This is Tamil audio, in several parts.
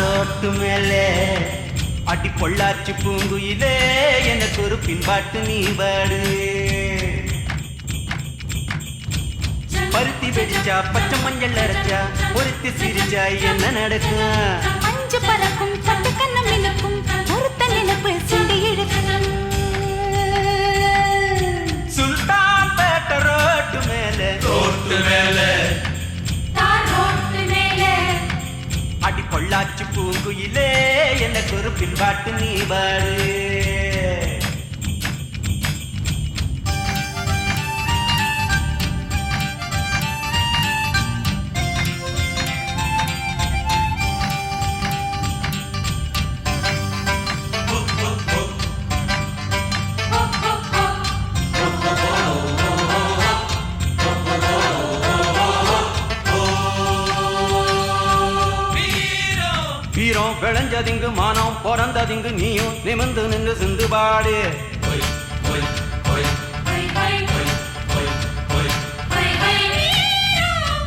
தாரோட்டு மேலே அடி பொள்ளாச்சி பூங்குயிலே எனக்கு ஒரு பின்பாட்டு நீ பாடு பருத்தி வெடிச்சா பச்சை மஞ்சள் அரைச்சா ஒருத்தி சிரிச்சா என்ன நடக்கும்? அஞ்சு பறக்கும் பத்து கண்ணம் நினைக்கும் ஒருத்த நினைப்பு சிந்தி இழுக்கும். பூங்குயிலே என்ன ஒரு பாட்டு நீ பாடு விளைஞ்சதிங்கு மானம் பிறந்ததிங்கு நீயும் நிமிந்து நின்று சிந்து பாடு.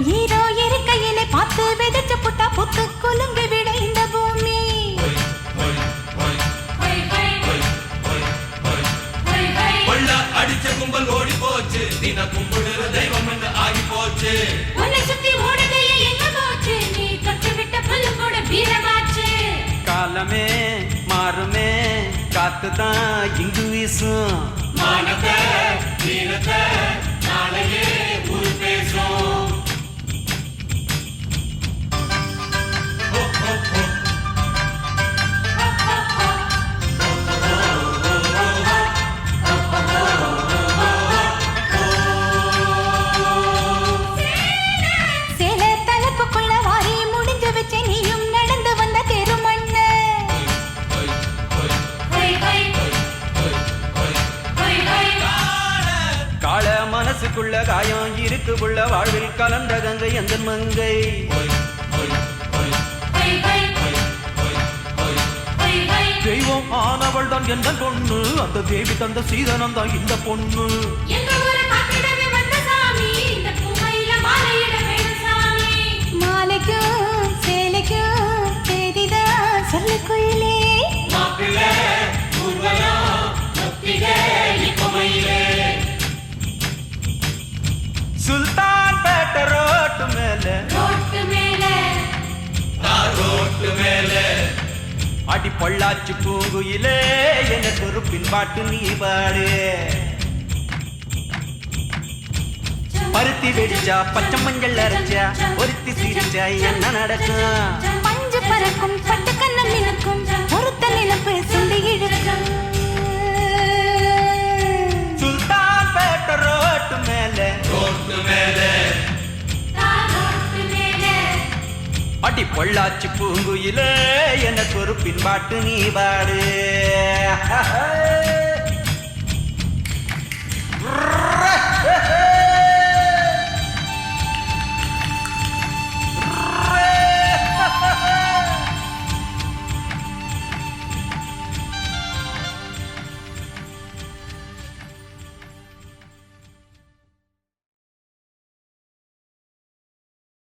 ஹீரோ இருக்கையிலே பார்த்து விதைச்சு புட்டா புத்து குலுங்கி விட இந்த பூமி. அடிச்ச கும்பல் ஓடி போச்சு தின கும்பிடுற தெய்வம் என்று ஆகி போச்சு காலமே மாறுமே காத்துதான் இங்கு வீசும் மானத்தை மனசுக்குள்ள காயம் இருக்குள்ள வாழ்வில் கலந்த கங்கை எந்த மங்கை? தெய்வம் ஆனவள் தான் எந்த பொண்ணு? அந்த தேவி தந்த சீதனம் தான் இந்த பொண்ணு. தார் மேல. அடி பொள்ளாச்சி பூங்குயிலே எனக்கு ஒரு பாட்டு நீ பாடு. பருத்தி வெடிச்சா பச்சை மஞ்சள் அரைச்சா ஒருத்தி சிரிச்சா என்ன நடக்கும்? பஞ்சு பறக்கும் பட்டு அடி பொள்ளாச்சி பூங்குயிலே எனக்கு ஒரு பின்பாட்டு நீ பாடு.